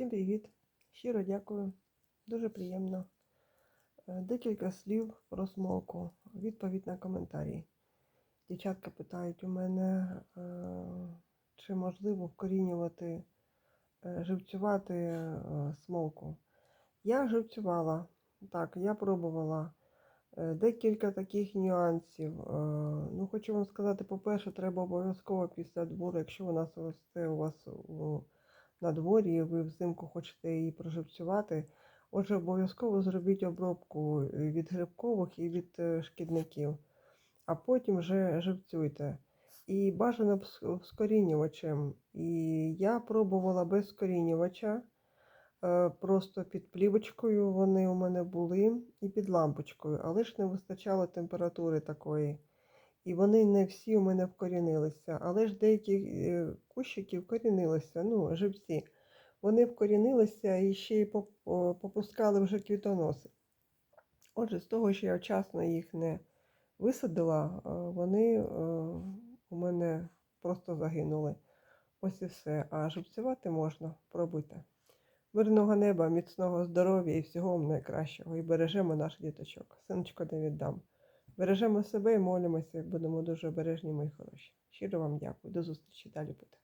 Всім привіт! Щиро дякую. Дуже приємно. Е, Декілька слів про смолку. Відповідь на коментарі. Дівчатка питають у мене, е, чи можливо вкорінювати, е, живцювати смолку. Я живцювала, так, я пробувала. Декілька таких нюансів. Ну, хочу вам сказати, по-перше, треба обов'язково після двору, якщо вона росте у вас у, на дворі, ви взимку хочете її проживцювати. Отже, обов'язково зробіть обробку е, від грибкових і від е, шкідників, а потім вже живцюйте. І бажано з. І я пробувала без скорінювача. Е, Просто під плівочкою вони у мене були і під лампочкою, але ж не вистачало температури такої. І вони не всі у мене вкорінилися, але ж деякі е, кущики вкорінилися, ну, живці. Вони вкорінилися і ще й попускали вже квітоноси. Отже, з того, що я вчасно їх не висадила, е, вони е, у мене просто загинули. Ось і все. А живцювати можна, пробуйте. Мирного неба, міцного здоров'я і всього вам найкращого. І бережемо наших діточок. Синочко не віддам. Бережемо себе і молимося, будемо дуже обережні, мої хороші. Щиро вам дякую. До зустрічі. Далі буде.